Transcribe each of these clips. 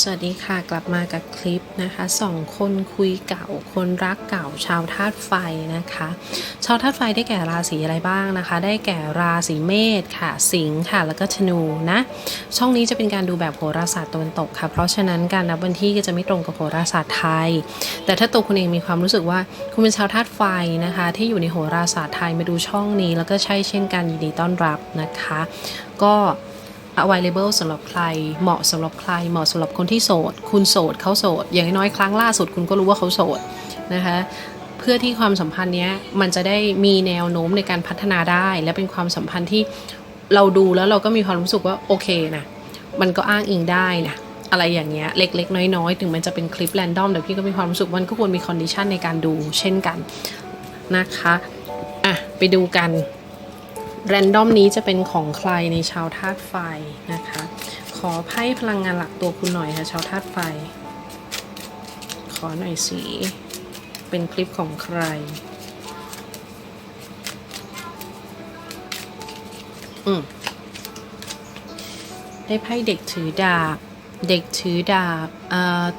สวัสดีค่ะกลับมากับคลิปนะคะสองคนคุยเก่าคนรักเก่าชาวธาตุไฟนะคะ ชาวธาตุไฟได้แก่ราศีอะไรบ้างนะคะ ได้แก่ราศีเมษค่ะ สิงห์ค่ะ แล้วก็ธนูนะ ช่องนี้จะเป็นการดูแบบโหราศาสตร์ตะวันตกค่ะ เพราะฉะนั้นการนับวันที่ก็จะไม่ตรงกับโหราศาสตร์ไทย แต่ถ้าตัวคุณเองมีความรู้สึกว่าคุณเป็นชาวธาตุไฟนะคะ ที่อยู่ในโหราศาสตร์ไทยมาดูช่องนี้ แล้วก็ใช่เช่นกันยินดีต้อนรับนะคะ ก็ available สำหรับใคร เหมาะสำหรับใคร เหมาะสำหรับคนที่โสด คุณโสดเขาโสด อย่างน้อยๆครั้งล่าสุดคุณก็รู้ว่าเขาโสดนะคะเพื่อที่ความสัมพันธ์เนี้ยมันจะได้มีแนวโน้มในการพัฒนาได้ และเป็นความสัมพันธ์ที่เราดูแล้วเราก็มีความรู้สึกว่าโอเคนะมันก็อ้างอิงได้นะอะไรอย่างเงี้ยเล็กๆ น้อยๆ ถึงมันจะเป็นคลิปแรนดอมแต่พี่ก็มีความรู้สึกมันก็ควรมีคอนดิชันในการดูเช่นกันนะคะอะไปดูกัน แรนดอมนี้จะเป็นของใครในชาวธาตุไฟนะคะ ขอไพ่พลังงานหลักตัวคุณหน่อยค่ะชาวธาตุไฟ ขอหน่อยสิ เป็นคลิปของใคร อืมได้ไพ่เด็กถือดาบ เด็กถือดาบ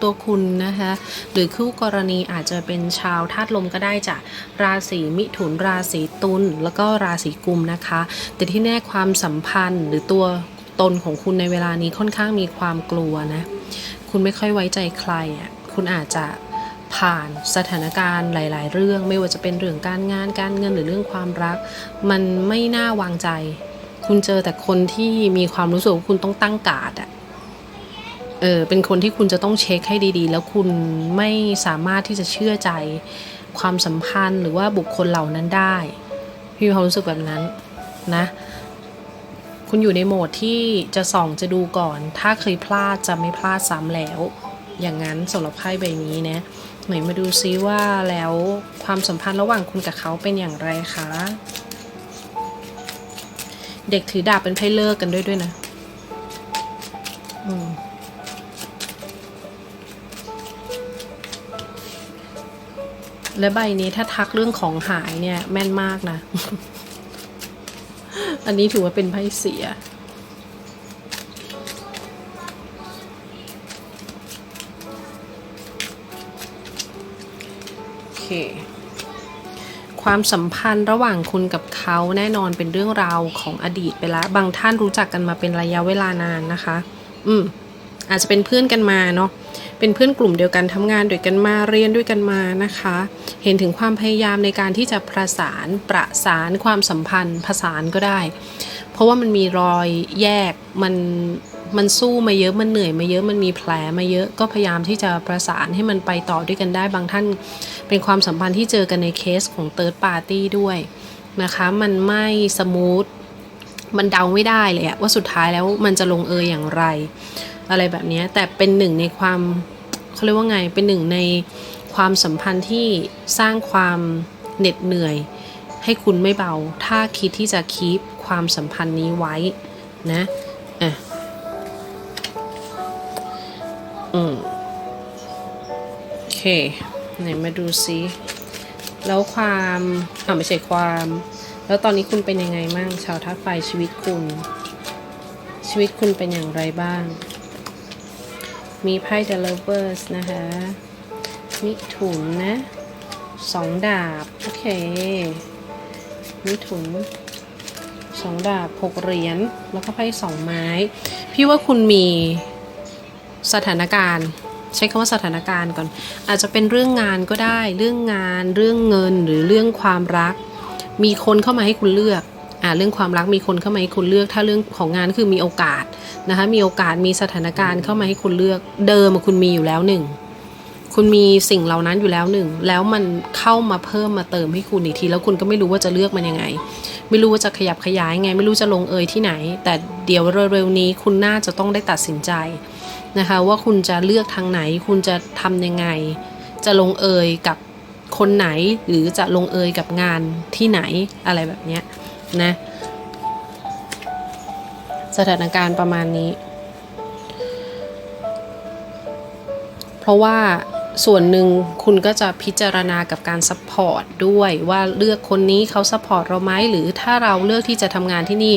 ตัวคุณนะคะหรือคู่กรณีอาจจะเป็นชาวธาตุลมก็ได้จากราศีมิถุนราศีตุลแล้วก็ราศีกุมนะคะ แต่ที่แน่ความสัมพันธ์หรือตัวตนของคุณในเวลานี้ค่อนข้างมีความกลัวนะคุณไม่ค่อยไว้ใจใครอะคุณอาจจะผ่านสถานการณ์หลาย ๆ เรื่อง ไม่ว่าจะเป็นเรื่องการงานการเงินหรือเรื่องความรัก มันไม่น่าวางใจ คุณเจอแต่คนที่มีความรู้สึกว่าคุณต้องตั้งการ์ดอะ เออเป็นคนที่คุณจะต้องเช็คให้ดีๆ แล้วคุณไม่สามารถที่จะเชื่อใจความสัมพันธ์หรือว่าบุคคลเหล่านั้นได้ พี่มีความรู้สึกแบบนั้นนะ คุณอยู่ในโหมดที่จะส่องจะดูก่อน ถ้าเคยพลาดจะไม่พลาดซ้ำแล้ว อย่างนั้นสำหรับไพ่ใบนี้นะหนมาดูซิว่าแล้วความสัมพันธ์ระหว่างคุณกับเขาเป็นอย่างไรคะ เด็กถือดาบเป็นไพ่เลิกกันด้วยด้วยนะ อืม และใบนี้ถ้าทักเรื่องของหายเนี่ย แม่นมากนะ อันนี้ถือว่าเป็นไพ่เสีย โอเค ความสัมพันธ์ระหว่างคุณกับเขาแน่นอนเป็นเรื่องราวของอดีตไปแล้ว บางท่านรู้จักกันมาเป็นระยะเวลานานนะคะ อืม อาจจะเป็นเพื่อนกันมาเนาะ เป็นเพื่อนกลุ่มเดียวกันทำงานด้วยกันมาเรียนด้วยกันมานะคะ เห็นถึงความพยายามในการที่จะประสานประสานความสัมพันธ์ผสานก็ได้ เพราะว่ามันมีรอยแยกมันมันสู้มาเยอะมันเหนื่อยมาเยอะมันมีแผลมาเยอะก็พยายามที่จะประสานให้มันไปต่อด้วยกันได้บางท่าน เป็นความสัมพันธ์ที่เจอกันในเคสของ Third Party ด้วยนะคะมันไม่สมูทมันเดาไม่ได้เลยอะว่าสุดท้ายแล้วมันจะลงเอยอย่างไร อะไรแบบนี้แต่เป็นหนึ่งในความเขาเรียกว่าไงเป็นหนึ่งในความสัมพันธ์ที่สร้างความเหน็ดเหนื่อย ให้คุณไม่เบา ถ้าคิดที่จะคีปความสัมพันธ์นี้ไว้นะอะอืมโอเคไหนมาดูซิแล้วความอ่าไม่ใช่ความ แล้วตอนนี้คุณเป็นยังไงมั่งชาวธาตุไฟชีวิตคุณ ชีวิตคุณเป็นอย่างไรบ้าง มีไพ่ The Lovers นะคะมิถุนนะสองดาบ โอเคมิถุนสองดาบหกเหรียญแล้วก็ไพ่สองไม้ พี่ว่าคุณมีสถานการณ์ใช้คำว่าสถานการณ์ก่อน อาจจะเป็นเรื่องงานก็ได้ เรื่องงาน เรื่องเงินหรือเรื่องความรัก มีคนเข้ามาให้คุณเลือก อ่าเรื่องความรักมีคนเข้ามาให้คุณเลือก ถ้าเรื่องของงานคือมีโอกาสนะคะมีโอกาสมีสถานการณ์เข้ามาให้คุณเลือก เดิมคุณมีอยู่แล้วหนึ่งคุณมีสิ่งเหล่านั้นอยู่แล้วหนึ่งแล้วมันเข้ามาเพิ่มมาเติมให้คุณอีกที แล้วคุณก็ไม่รู้ว่าจะเลือกมันยังไง ไม่รู้ว่าจะขยับขยายไง ไม่รู้จะลงเอยที่ไหน แต่เดี๋ยวเร็วๆนี้คุณน่าจะต้องได้ตัดสินใจนะคะว่าคุณจะเลือกทางไหน คุณจะทำยังไง จะลงเอยกับคนไหนหรือจะลงเอยกับงานที่ไหนอะไรแบบเนี้ย นะ สถานการณ์ประมาณนี้ เพราะว่าส่วนหนึ่งคุณก็จะพิจารณากับการซัพพอร์ตด้วยว่าเลือกคนนี้เขาซัพพอร์ตเราไหมหรือถ้าเราเลือกที่จะทำงานที่นี่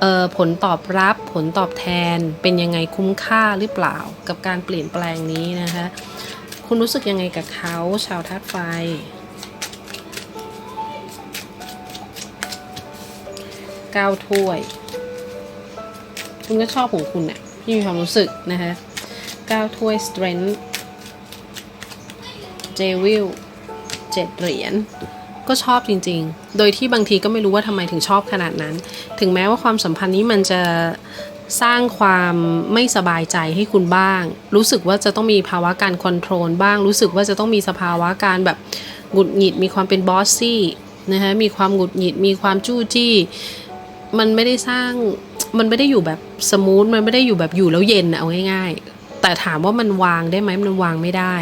เออผลตอบรับผลตอบแทนเป็นยังไงคุ้มค่าหรือเปล่ากับการเปลี่ยนแปลงนี้นะคะ คุณรู้สึกยังไงกับเขาชาวธาตุไฟ เก้าถ้วย คุณก็ชอบของคุณเนี่ยที่มีความรู้สึกนะคะเก้าถ้วย strength เจวิลเจ็ดเหรียญก็ชอบจริงๆ โดยที่บางทีก็ไม่รู้ว่าทำไมถึงชอบขนาดนั้น ถึงแม้ว่าความสัมพันธ์นี้มันจะสร้างความไม่สบายใจให้คุณบ้าง รู้สึกว่าจะต้องมีภาวะการคอนโทรลบ้าง รู้สึกว่าจะต้องมีสภาวะการแบบหงุดหงิด มีความเป็นบอสซี่นะคะมีความหงุดหงิด มีความจู้จี้ มันไม่ได้สร้างมันไม่ได้อยู่แบบสมูทมันไม่ได้อยู่แบบอยู่แล้วเย็นอะเอาง่ายๆ แต่ถามว่ามันวางได้ไหมมันวางไม่ได้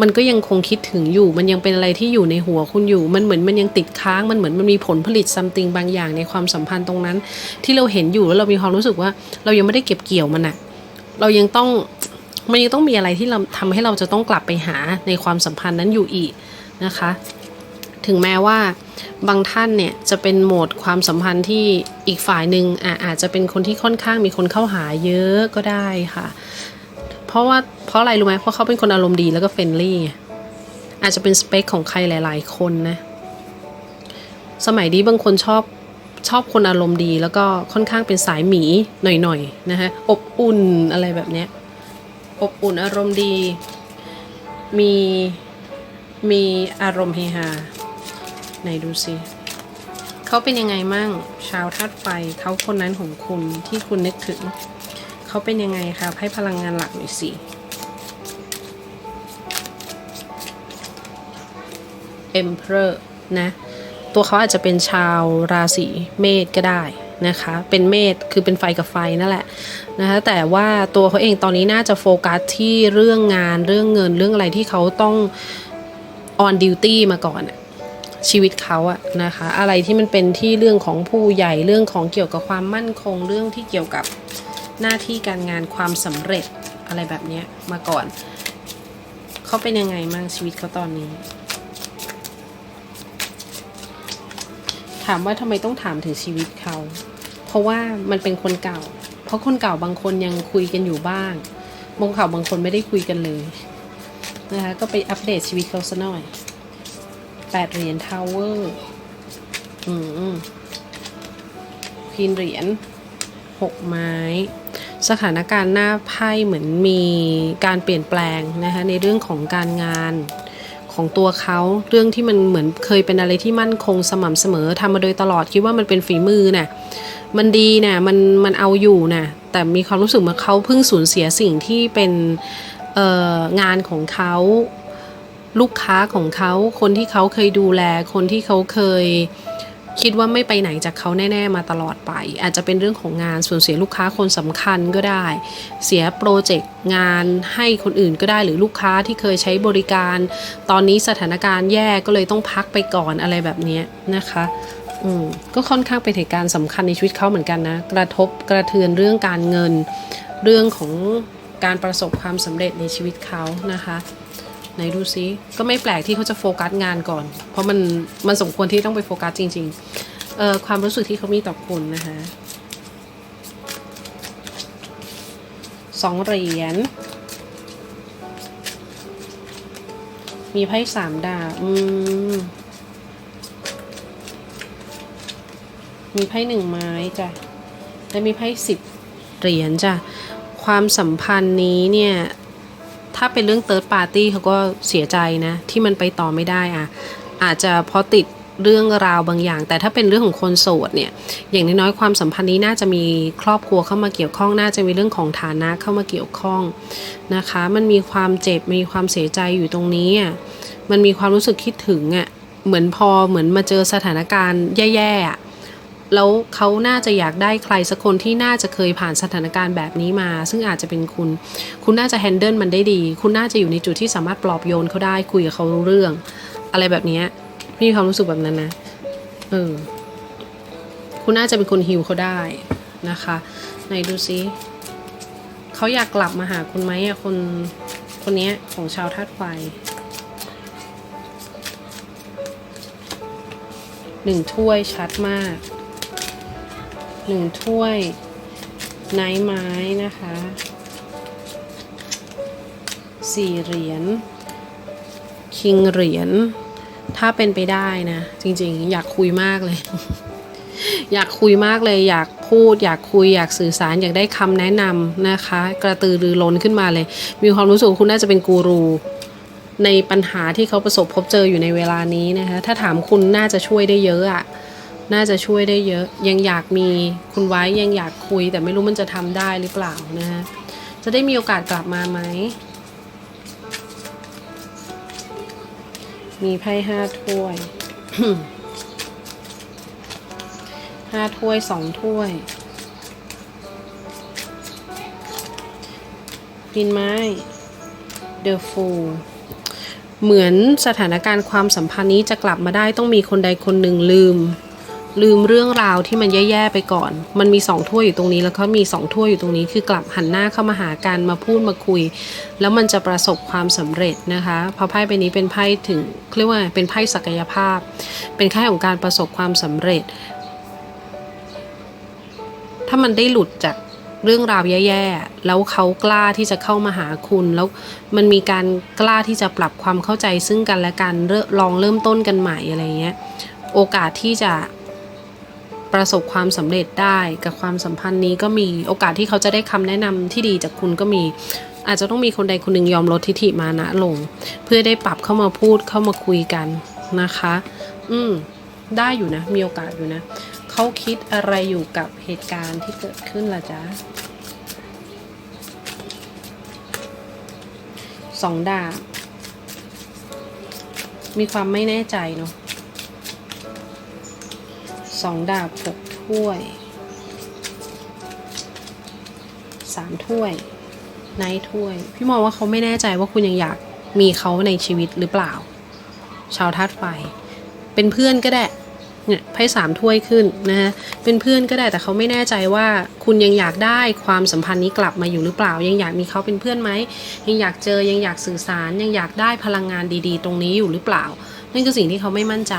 มันก็ยังคงคิดถึงอยู่ มันยังเป็นอะไรที่อยู่ในหัวคุณอยู่ มันเหมือนมันยังติดค้าง มันเหมือนมันมีผลผลิตซัมติงบางอย่างในความสัมพันธ์ตรงนั้น ที่เราเห็นอยู่แล้วเรามีความรู้สึกว่า เรายังไม่ได้เก็บเกี่ยวมันอะเรายังต้องมันยังต้องมีอะไรที่เราทำให้เราจะต้องกลับไปหาในความสัมพันธ์นั้นอยู่อีกนะคะ ถึงแม้ว่าบางท่านเนี่ยจะเป็นโหมดความสัมพันธ์ที่อีกฝ่ายหนึ่งอะอาจจะเป็นคนที่ค่อนข้างมีคนเข้าหาเยอะก็ได้ค่ะ เพราะว่าเพราะอะไรรู้ไหมเพราะเขาเป็นคนอารมณ์ดีแล้วก็เฟรนลี่อาจจะเป็นสเปคของใครหลาย ๆ คนนะสมัยนี้บางคนชอบชอบคนอารมณ์ดี แล้วก็ค่อนข้างเป็นสายหมีหน่อยๆนะคะอบอุ่นอะไรแบบเนี้ยอบอุ่นอารมณ์ดี มีมีอารมณ์เฮฮา ไหนดูสิเขาเป็นยังไงมั่ง ชาวธาตุไฟเขาคนนั้นของคุณที่คุณนึกถึง เขาเป็นยังไงครับ ให้พลังงานหลักหน่อยสิ Emperor นะ ตัวเขาอาจจะเป็นชาวราศีเมษก็ได้นะคะ เป็นเมษคือเป็นไฟกับไฟนั่นแหละนะคะแต่ว่าตัวเขาเองตอนนี้น่าจะโฟกัสที่เรื่องงานเรื่องเงินเรื่องอะไรที่เขาต้อง on duty มาก่อนอะ ชีวิตเขาอะนะคะ อะไรที่มันเป็นที่เรื่องของผู้ใหญ่เรื่องของเกี่ยวกับความมั่นคงเรื่องที่เกี่ยวกับหน้าที่การงานความสำเร็จอะไรแบบเนี้ยมาก่อน เขาเป็นยังไงมั่งชีวิตเขาตอนนี้ ถามว่าทำไมต้องถามถึงชีวิตเขา เพราะว่ามันเป็นคนเก่า เพราะคนเก่าบางคนยังคุยกันอยู่บ้างบางเก่าบางคนไม่ได้คุยกันเลยนะคะก็ไปอัปเดตชีวิตเขาซะหน่อย แปดเหรียญทาวเวอร์ อืมพีนเหรียญหกไม้ สถานการณ์หน้าไพ่เหมือนมีการเปลี่ยนแปลงนะคะในเรื่องของการงานของตัวเขาเรื่องที่มันเหมือนเคยเป็นอะไรที่มั่นคงสม่ำเสมอทำมาโดยตลอดคิดว่ามันเป็นฝีมือน่ะมันดีน่ะมันมันเอาอยู่น่ะแต่มีความรู้สึกเหมือนเขาเพิ่งสูญเสียสิ่งที่เป็นงานของเขา ลูกค้าของเขา คนที่เขาเคยดูแล คนที่เขาเคยคิดว่าไม่ไปไหนจากเขาแน่ ๆ มาตลอดไป อาจจะเป็นเรื่องของงานส่วนเสียลูกค้าคนสำคัญก็ได้ เสียโปรเจกต์งานให้คนอื่นก็ได้หรือลูกค้าที่เคยใช้บริการ ตอนนี้สถานการณ์แย่ก็เลยต้องพักไปก่อนอะไรแบบนี้นะคะอืมก็ค่อนข้างเป็นเหตุการณ์สำคัญในชีวิตเขาเหมือนกันนะ กระทบกระเทือนเรื่องการเงิน เรื่องของการประสบความสำเร็จในชีวิตเขานะคะ ไหนดูซิก็ไม่แปลกที่เขาจะโฟกัสงานก่อน เพราะมันมันสมควรที่ต้องไปโฟกัสจริงๆเอ่อความรู้สึกที่เขามีต่อคุณนะคะสองเหรียญมีไพ่สามดาบอืมมีไพ่หนึ่งไม้จ้ะและมีไพ่สิบเหรียญจ้ะความสัมพันธ์นี้เนี่ย ถ้าเป็นเรื่องเติร์ดปาร์ตี้เขาก็เสียใจนะ ที่มันไปต่อไม่ได้อะอาจจะเพราะติดเรื่องราวบางอย่าง แต่ถ้าเป็นเรื่องของคนโสดเนี่ย อย่างน้อยๆความสัมพันธ์นี้น่าจะมีครอบครัวเข้ามาเกี่ยวข้อง น่าจะมีเรื่องของฐานะเข้ามาเกี่ยวข้องนะคะ มันมีความเจ็บมีความเสียใจอยู่ตรงนี้อะมันมีความรู้สึกคิดถึงอะเหมือนพอเหมือนมาเจอสถานการณ์แย่ๆอะ แล้วเขาน่าจะอยากได้ใครสักคนที่น่าจะเคยผ่านสถานการณ์แบบนี้มา ซึ่งอาจจะเป็นคุณ คุณน่าจะแฮนเดิลมันได้ดี คุณน่าจะอยู่ในจุดที่สามารถปลอบโยนเขาได้คุยกับเขารู้เรื่อง อะไรแบบนี้พี่มีความรู้สึกแบบนั้นนะเออคุณน่าจะเป็นคนฮิวเขาได้นะคะไหนดูซิเขาอยากกลับมาหาคุณไหมอะคนคนนี้ของชาวธาตุไฟหนึ่งถ้วยชัดมาก หนึ่งถ้วยไนท์ไม้นะคะสี่เหรียญคิงเหรียญถ้าเป็นไปได้นะ จริงๆ อยากคุยมากเลย อยากคุยมากเลย อยากพูด อยากคุยอยากสื่อสารอยากได้คำแนะนำนะคะ กระตือรือร้นขึ้นมาเลย มีความรู้สึกคุณน่าจะเป็นกูรูในปัญหาที่เขาประสบพบเจออยู่ในเวลานี้นะคะ ถ้าถามคุณน่าจะช่วยได้เยอะอะ น่าจะช่วยได้เยอะ ยังอยากมีคุณไว้ยังอยากคุย แต่ไม่รู้มันจะทำได้หรือเปล่านะคะจะได้มีโอกาสกลับมาไหม มีไพ่ห้าถ้วยห้าถ้วยสองถ้วย ดินไม้เดอะฟูเหมือนสถานการณ์ความสัมพันธ์นี้จะกลับมาได้ต้องมีคนใดคนหนึ่งลืม ลืมเรื่องราวที่มันแย่ๆไปก่อน มันมีสองถ้วยอยู่ตรงนี้ แล้วก็มีสองถ้วยอยู่ตรงนี้ คือกลับหันหน้าเข้ามาหากันมาพูดมาคุย แล้วมันจะประสบความสำเร็จนะคะเพราะไพ่ใบนี้เป็นไพ่ถึงเรียกว่าเป็นไพ่ศักยภาพ เป็นไพ่ของการประสบความสำเร็จ ถ้ามันได้หลุดจากเรื่องราวแย่ๆ แล้วเขากล้าที่จะเข้ามาหาคุณ แล้วมันมีการกล้าที่จะปรับความเข้าใจซึ่งกันและกันเริ่มลองเริ่มต้นกันใหม่อะไรเงี้ย โอกาสที่จะ ประสบความสำเร็จได้กับความสัมพันธ์นี้ก็มีโอกาสที่เขาจะได้คำแนะนำที่ดีจากคุณก็มี อาจจะต้องมีคนใดคนหนึ่งยอมลดทิฐิมานะลง เพื่อได้ปรับเข้ามาพูดเข้ามาคุยกันนะคะ อืมได้อยู่นะ มีโอกาสอยู่นะ เขาคิดอะไรอยู่กับเหตุการณ์ที่เกิดขึ้นล่ะจ๊ะสองดาบมีความไม่แน่ใจเนาะ สองดาบหกถ้วยสามถ้วยไนท์ถ้วย พี่มองว่าเขาไม่แน่ใจว่าคุณยังอยากมีเขาในชีวิตหรือเปล่า ชาวธาตุไฟ เป็นเพื่อนก็ได้เนี่ยไพ่สามถ้วยขึ้นนะฮะเป็นเพื่อนก็ได้แต่เขาไม่แน่ใจว่าคุณยังอยากได้ความสัมพันธ์นี้กลับมาอยู่หรือเปล่า ยังอยากมีเขาเป็นเพื่อนไหมยังอยากเจอยังอยากสื่อสาร ยังอยากได้พลังงานดี ๆ ตรงนี้อยู่หรือเปล่า นั่นคือสิ่งที่เขาไม่มั่นใจ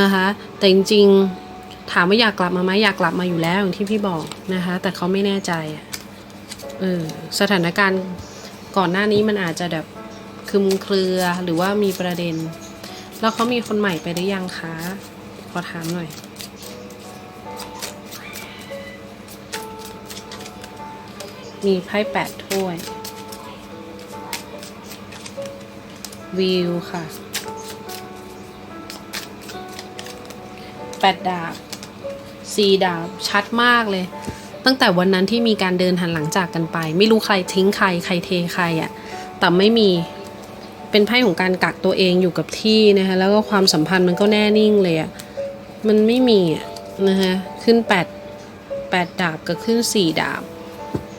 นะคะ แต่จริงๆถามว่าอยากกลับมาไหมอยากกลับมาอยู่แล้วอย่างที่พี่บอกนะคะ แต่เขาไม่แน่ใจเออสถานการณ์ก่อนหน้านี้มันอาจจะแบบคลุมเครือหรือว่ามีประเด็น แล้วเขามีคนใหม่ไปหรือยังคะขอถามหน่อยมีไพ่แปดถ้วย วิวค่ะ แปดดาบสี่ดาบชัดมากเลย ตั้งแต่วันนั้นที่มีการเดินหันหลังจากกันไป ไม่รู้ใครทิ้งใครใครเทใครอะ่ะแต่ไม่มีเป็นไพ่ของการกักตัวเองอยู่กับที่นะคะแล้วก็ความสัมพันธ์มันก็แน่นิ่งเลยอะ่ะมันไม่มีอะนะคะขึ้นแปดแปดดาบกับขึ้นสี่ดาบ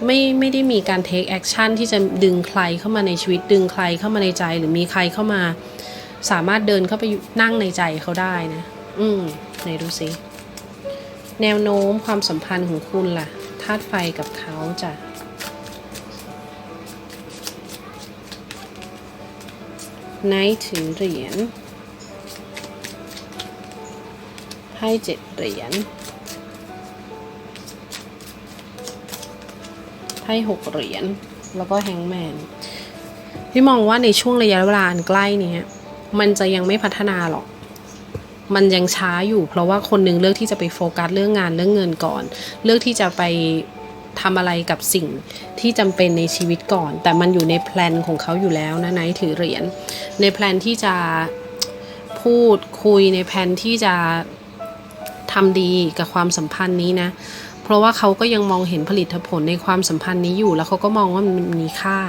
ไม่ไม่ได้มีการเทคแอคชั่นที่จะดึงใครเข้ามาในชีวิตดึงใครเข้ามาในใจ หรือมีใครเข้ามา สามารถเดินเข้าไปนั่งในใจเขาได้นะ อืม ไหนดูสิ แนวโน้มความสัมพันธ์ของคุณล่ะธาตุไฟกับเขาจ้ะไนท์ถือเหรียญไพ่เจ็ดเหรียญไพ่หกเหรียญแล้วก็แฮงแมนพี่มองว่าในช่วงระยะเวลาอันใกล้นี้มันจะยังไม่พัฒนาหรอก มันยังช้าอยู่ เพราะว่าคนหนึงเลือกที่จะไปโฟกัสเรื่องงานเรื่องเงินก่อน เลือกที่จะไปทำอะไรกับสิ่งที่จำเป็นในชีวิตก่อน แต่มันอยู่ในแพลนของเขาอยู่แล้วนะไนถือเหรียญในแพลนที่จะพูดคุยในแพลนที่จะทำดีกับความสัมพันธ์นี้นะ เพราะว่าเขาก็ยังมองเห็นผลิตผลในความสัมพันธ์นี้อยู่ แล้วเขาก็มองว่ามันมีค่า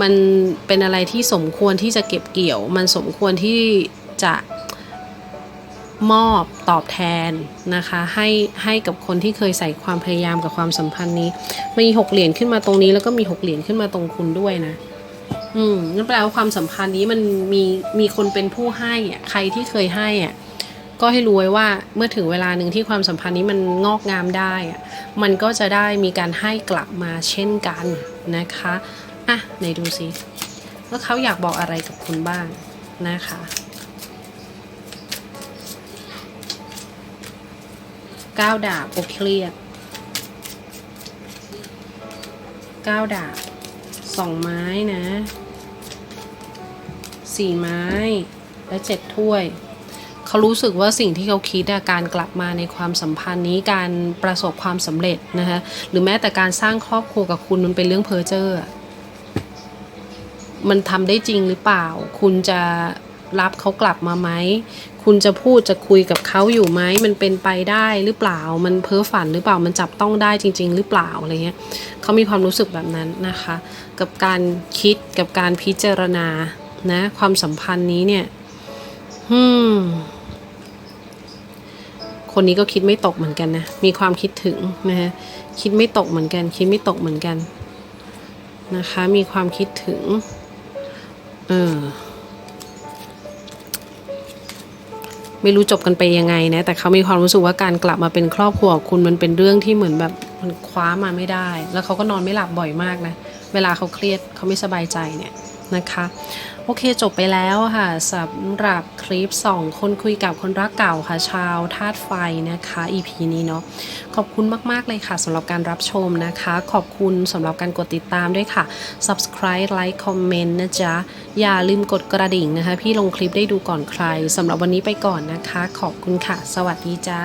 มันเป็นอะไรที่สมควรที่จะเก็บเกี่ยว มันสมควรที่จะ มอบตอบแทนนะคะให้ให้กับคนที่เคยใส่ความพยายามกับความสัมพันธ์นี้ มีหกเหรียญขึ้นมาตรงนี้ แล้วก็มีหกเหรียญขึ้นมาตรงคุณด้วยนะ อืมนั่นแปลว่าความสัมพันธ์นี้มันมีมีคนเป็นผู้ให้อะใครที่เคยให้อะก็ให้รู้ไว้ว่าเมื่อถึงเวลาหนึ่งที่ความสัมพันธ์นี้มันงอกงามได้อะมันก็จะได้มีการให้กลับมาเช่นกันนะคะอะไหนดูสิว่าเขาอยากบอกอะไรกับคุณบ้างนะคะ เก้าดาบโอเครียดเก้าดาบสองไม้นะสี่ไม้และเจ็ดถ้วยเขารู้สึกว่าสิ่งที่เขาคิดอะการกลับมาในความสัมพันธ์นี้การประสบความสำเร็จนะคะหรือแม้แต่การสร้างครอบครัวกับคุณมันเป็นเรื่องเพ้อเจ้ออะมันทำได้จริงหรือเปล่า คุณจะ รับเขากลับมาไหม คุณจะพูดจะคุยกับเขาอยู่ไหม มันเป็นไปได้หรือเปล่า มันเพ้อฝันหรือเปล่า มันจับต้องได้จริง ๆ หรือเปล่าอะไรเงี้ยเขามีความรู้สึกแบบนั้นนะคะ กับการคิดกับการพิจารณา นะ ความสัมพันธ์นี้เนี่ยอืมคนนี้ก็คิดไม่ตกเหมือนกันนะ มีความคิดถึงนะฮะ คิดไม่ตกเหมือนกัน คิดไม่ตกเหมือนกันนะคะ มีความคิดถึง เออ ไม่รู้จบกันไปยังไงนะแต่เขามีความรู้สึกว่าการกลับมาเป็นครอบครัวคุณมันเป็นเรื่องที่เหมือนแบบมันคว้ามาไม่ได้ แล้วเขาก็นอนไม่หลับบ่อยมากนะ เวลาเขาเครียดเขาไม่สบายใจเนี่ย นะคะโอเคจบไปแล้วค่ะสำหรับคลิป 2 คนคุยกับคนรักเก่าค่ะ ชาวธาตุไฟนะคะ EP นี้เนาะขอบคุณมาก ๆ เลยค่ะสำหรับการรับชมนะคะ ขอบคุณสำหรับการกดติดตามด้วยค่ะ subscribe like comment นะจ๊ะ อย่าลืมกดกระดิ่งนะคะ พี่ลงคลิปได้ดูก่อนใครสำหรับวันนี้ไปก่อนนะคะ ขอบคุณค่ะ สวัสดีจ้า